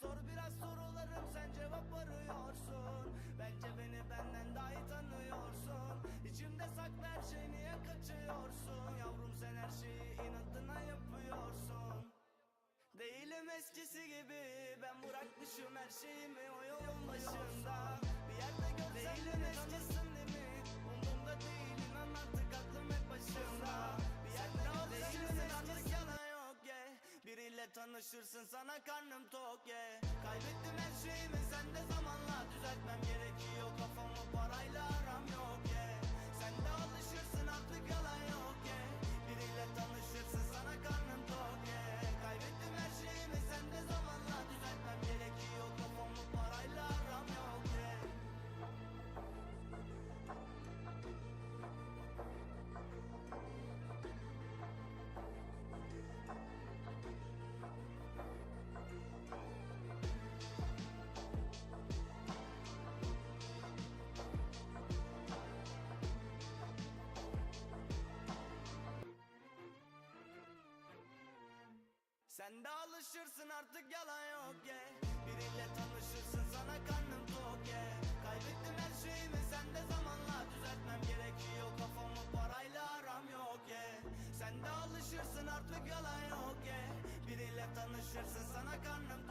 Sor biraz sorularım sen cevap arıyorsun. Bence beni benden daha iyi tanıyorsun. İçimde saklı her şey niye kaçıyorsun? Yavrum sen her şeyi inadına yapıyorsun. Değilim eskisi gibi Ben bırakmışım her şeyimi o yolun başında. Bir yerde görsen Değilim eskisi tanışırsın sana karnım tok yeah. Kaybettim her şeyimi sen de zamanla düzeltmem gerekiyor Kafamı parayla aram yok yeah. Sen de alışırsın artık yalan alışırsın artık yalan yok yeah. Biriyle tanışırsın sana karnım tok yeah. Kaybettim her şeyimi sen de zamanla düzeltmem gerekiyor Kafamı parayla aram yok yeah. Sen de alışırsın artık yalan yok yeah. Biriyle tanışırsın sana karnım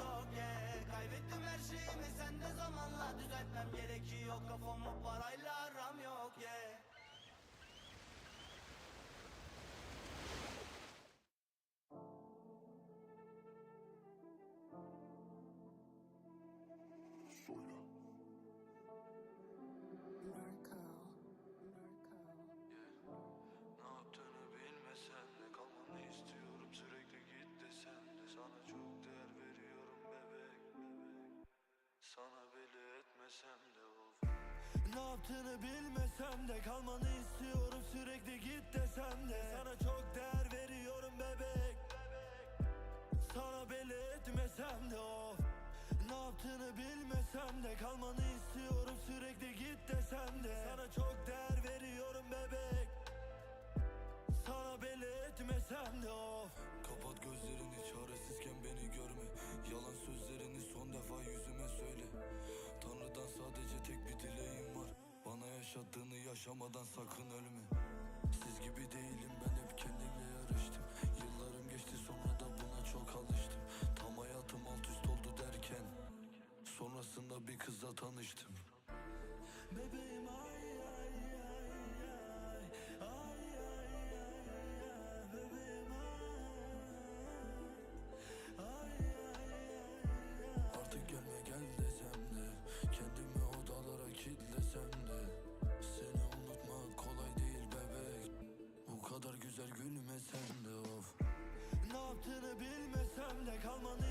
Ne yaptığını bilmesem de kalmanı istiyorum sürekli git desem de. Sana çok değer veriyorum bebek. Sana belli etmesem de of. Ne yaptığını bilmesem de kalmanı istiyorum sürekli git desem de. Sana çok bilmesem de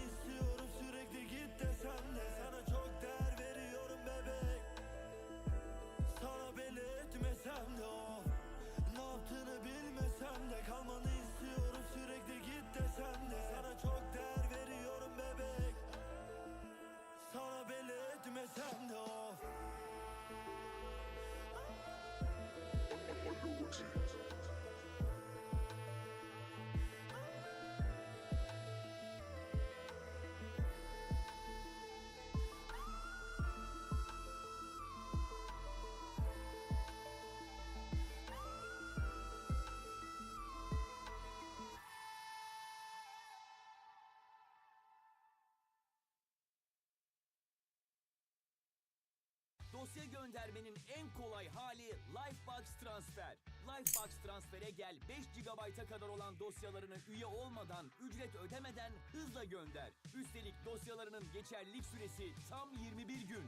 Dosya göndermenin en kolay hali Lifebox Transfer. Lifebox Transfer'e gel 5 GB'a kadar olan dosyalarını üye olmadan, ücret ödemeden hızla gönder. Üstelik dosyalarının geçerlilik süresi tam 21 gün.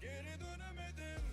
Geri dönemedim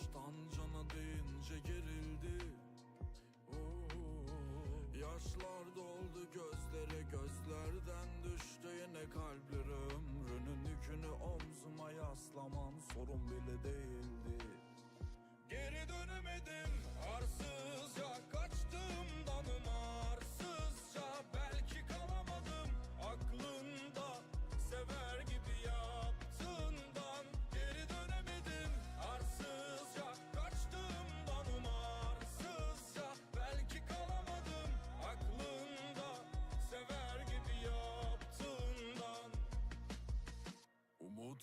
Baştan cana deyince gerildi. Yaşlar doldu gözlere gözlerden düştü. Yine kalpleri Ömrünün yükünü omzuma yaslaman sorun bile değildi. Geri dönemedim arsızca kaçtım.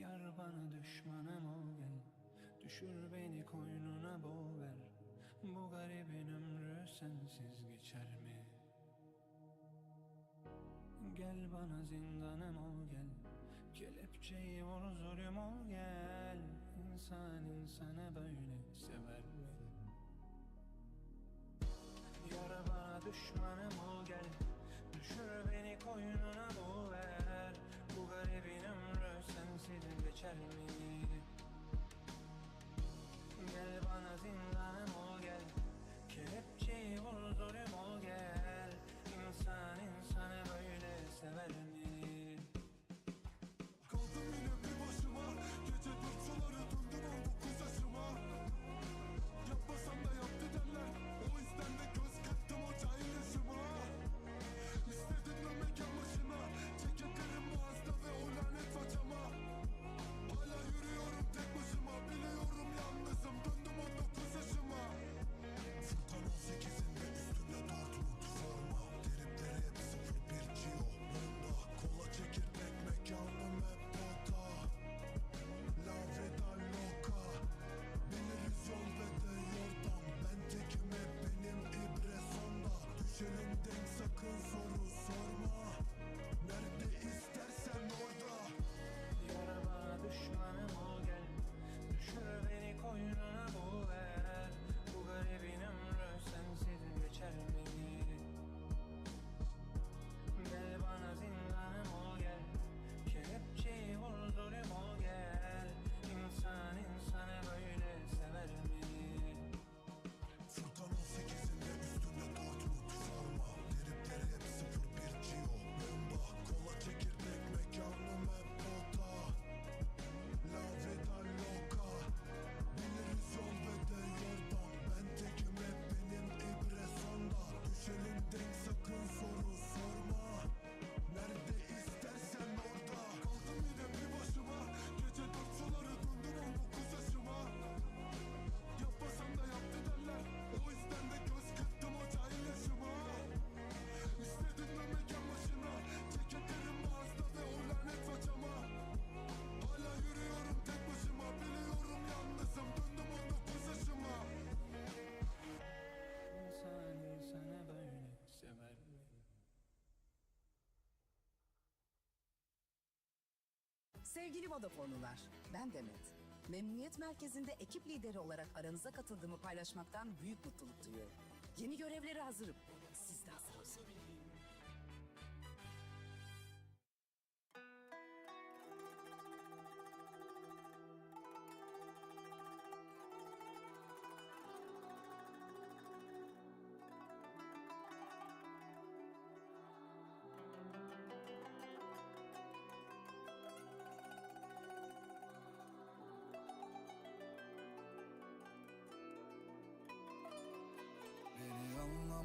Yar bana düşmanım ol gel. Düşür beni koynuna boğver Bu garibin ömrü sensiz geçer mi? Gel bana zindanım ol gel. Kelepçeyi vur zulüm ol gel. İnsan insana böyle sever mi? Yar bana düşmanım ol gel. Düşür beni koynuna boğver geçer mi? Gel bana zindan ol gel Kelepçeyi vur zulüm Sevgili Vodafone'lular, ben Demet. Memnuniyet Merkezi'nde ekip lideri olarak aranıza katıldığımı paylaşmaktan büyük mutluluk duyuyorum. Yeni görevlere hazırım. Siz de hazır olun.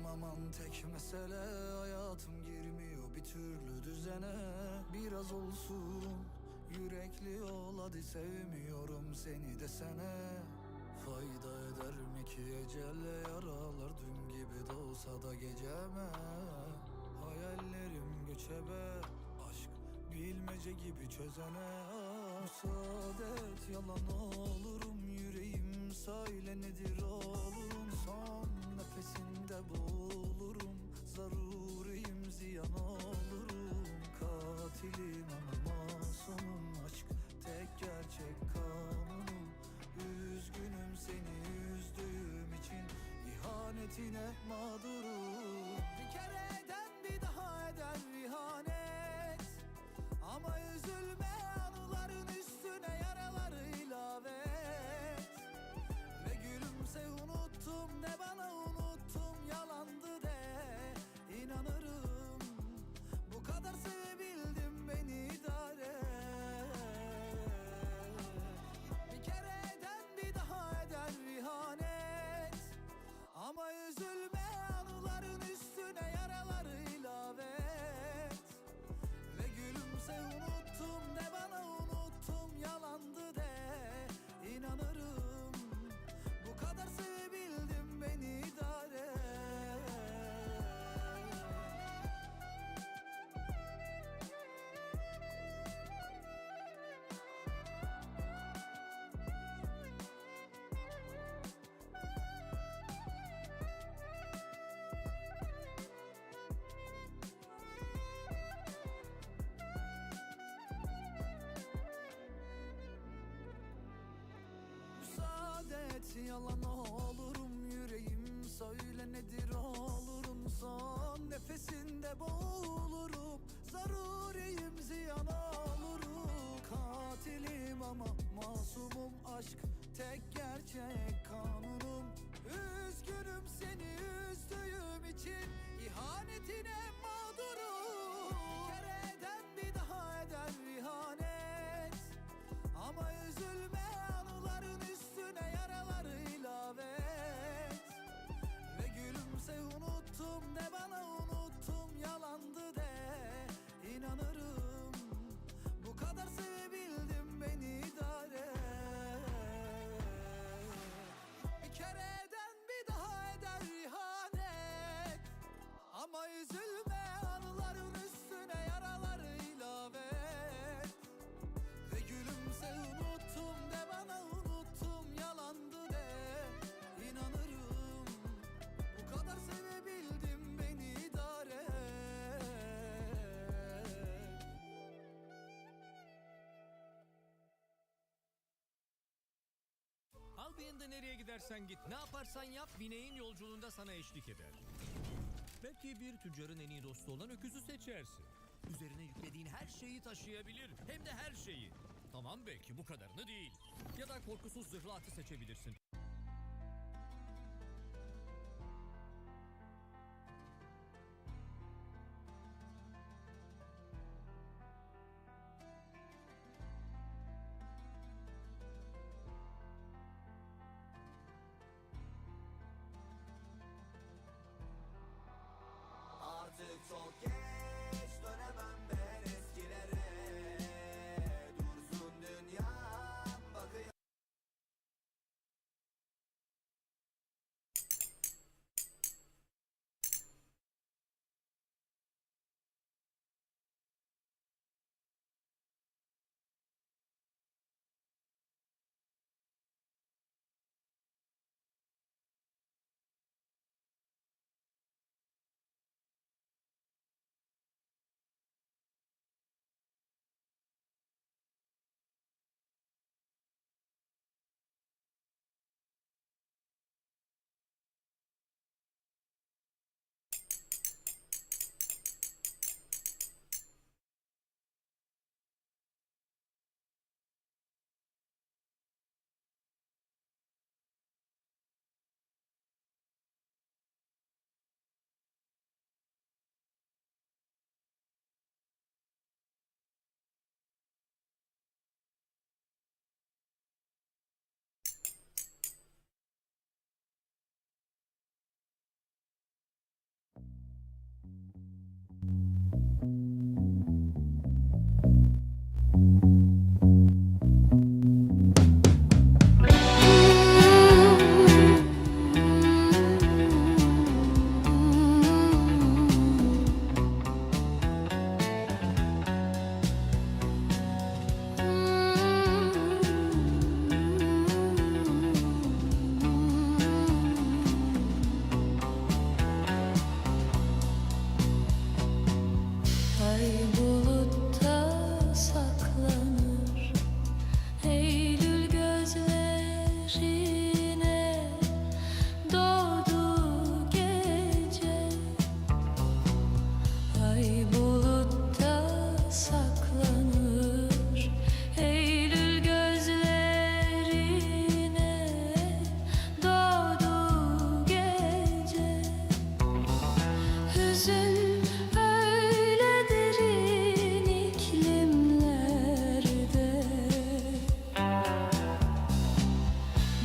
Tamam aman tek mesele hayatım girmiyor bir türlü düzene. Biraz olsun yürekli ol hadi sevmiyorum seni desene. Fayda eder mi ki ecelle yaralar dün gibi de olsa da geceme. Hayallerim göçebe aşk bilmece gibi çözene. Müsaade et yalan olurum yüreğim söyle nedir olurum nefesinde boğulurum zaruriyim ziyan olurum. Katilim ama masumum aşk tek gerçek kanunum. Üzgünüm seni üzdüğüm için ihanetine mağdurum et yalan olurum. Yüreğim Söyle nedir olurum. Son nefesinde boğulurum. Zaruriyim ziyan olurum. Katilim ama masumum. Aşk tek gerçek kanunum. Üzgünüm seni üzdüğüm için ihanetine mağdurum. Kere eden bir daha eder ihanet. Ama üzülme unuttum de nereye gidersen git. Ne yaparsan yap bineğin yolculuğunda sana eşlik eder. Belki bir tüccarın en iyi dostu olan öküzü seçersin. Üzerine yüklediğin her şeyi taşıyabilir. Hem de her şeyi. Tamam belki bu kadarını değil. Ya da korkusuz zırhlı atı seçebilirsin.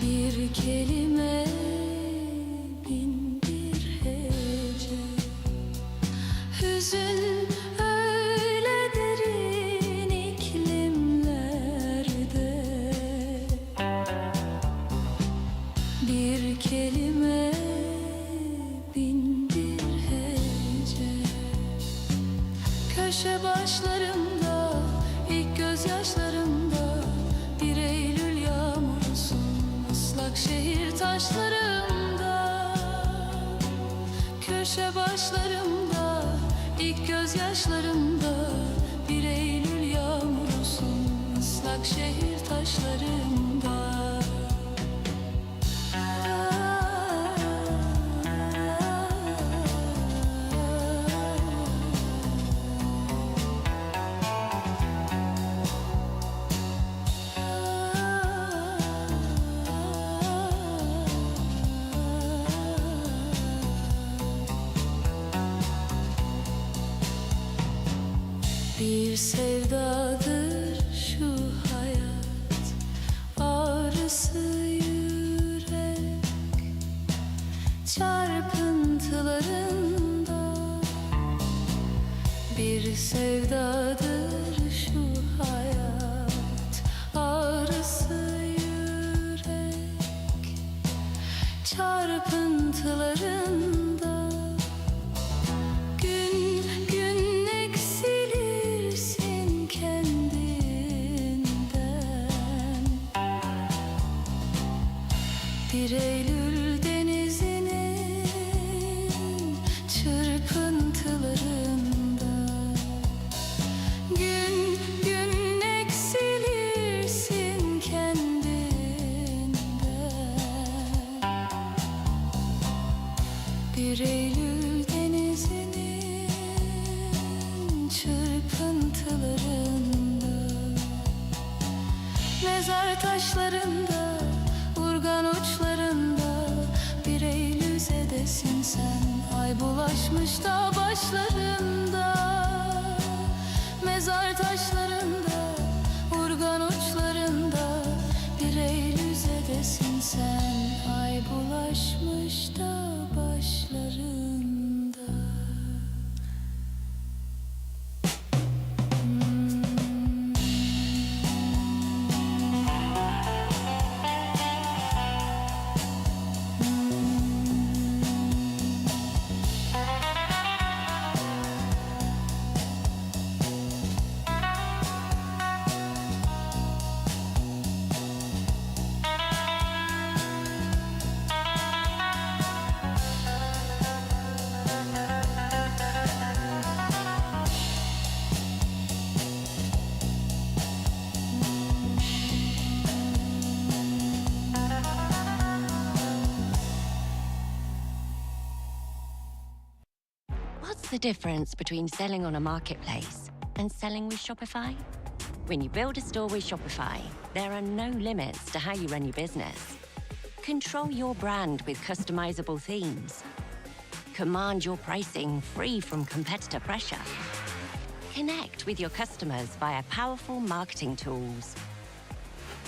bir kelime. Bir sevdadır şu hayat. Ağrısı yürek Çarpıntılarında. Bir sevdadır şu hayat. Ağrısı yürek Çarpıntılarında Bir Eylül the difference between selling on a marketplace and selling with Shopify? When you build a store with Shopify, there are no limits to how you run your business. Control your brand with customizable themes. Command your pricing free from competitor pressure. Connect with your customers via powerful marketing tools.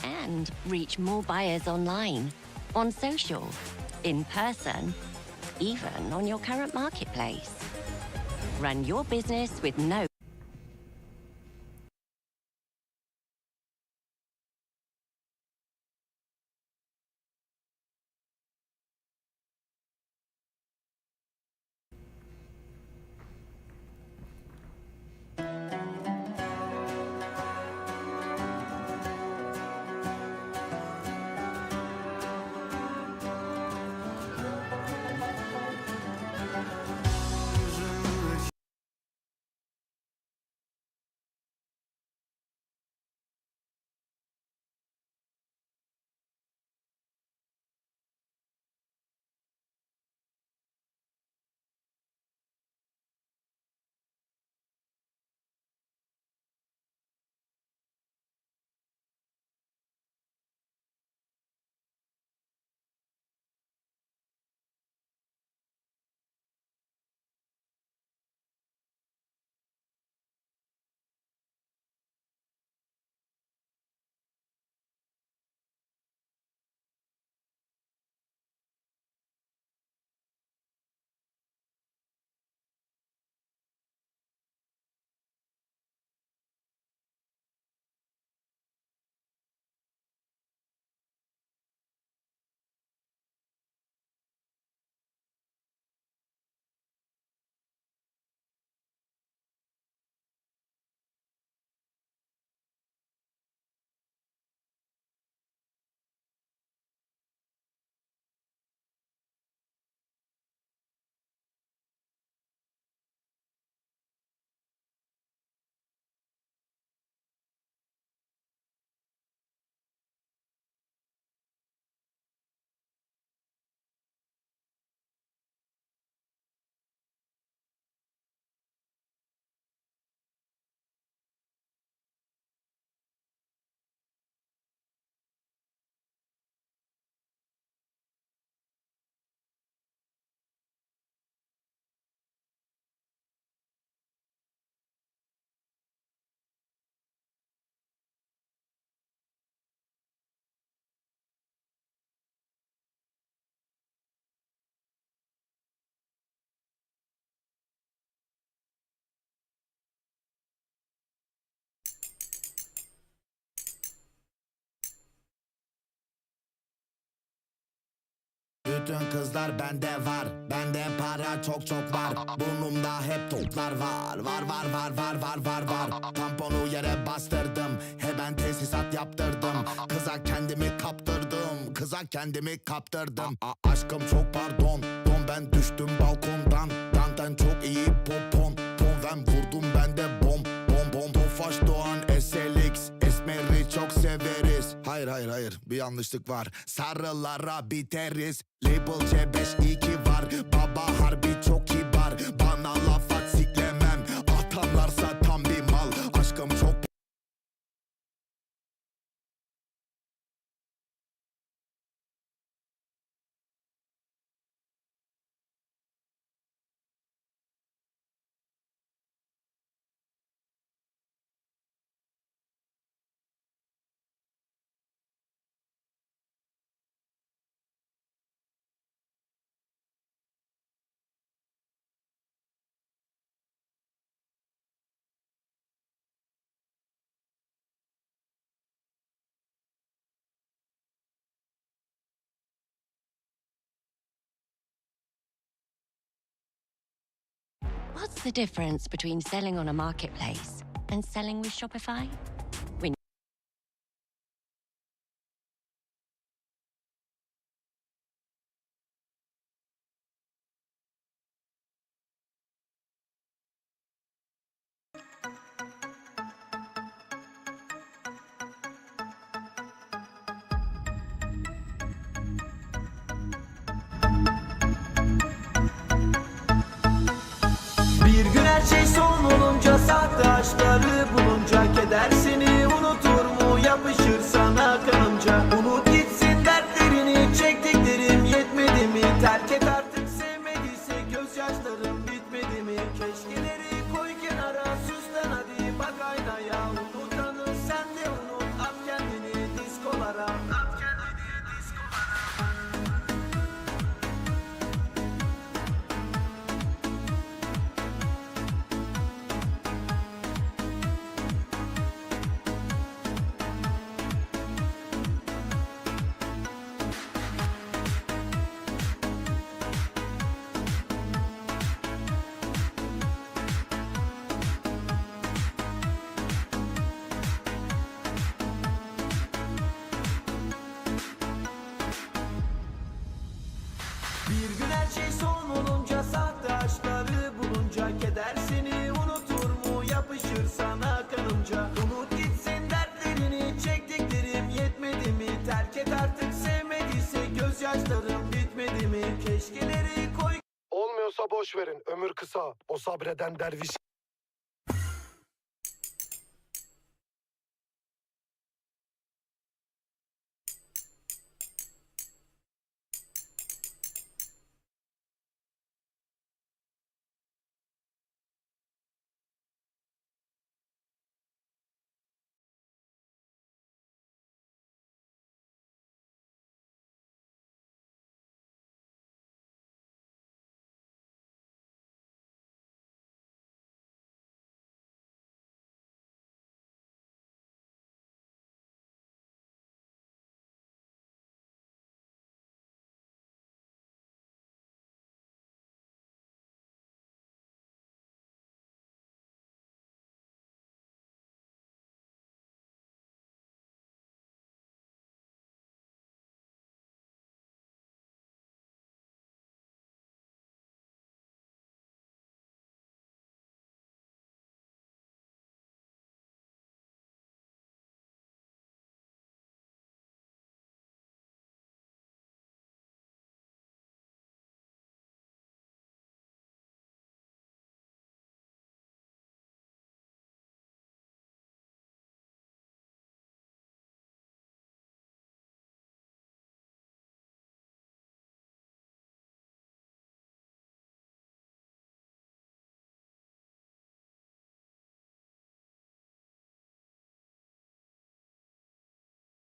And reach more buyers online, on social, in person, even on your current marketplace. Run your business with no Bütün kızlar bende var. Bende para çok çok var. Burnumda hep toplar var. Var var var var var var var. Tamponu yere bastırdım. Hemen tesisat yaptırdım. Kıza kendimi kaptırdım. Kıza kendimi kaptırdım. A- Aşkım çok pardon. Don ben düştüm balkondan. Dandan çok iyi popon Hayır hayır hayır. Bir yanlışlık var. Sarılara biteriz Label C5 var. Baba harbi çok kibar What's the difference between selling on a marketplace and selling with Shopify? Gözyaşlarım bitmedi mi? Keşkeleri koy Olmuyorsa boş verin ömür kısa. O sabreden derviş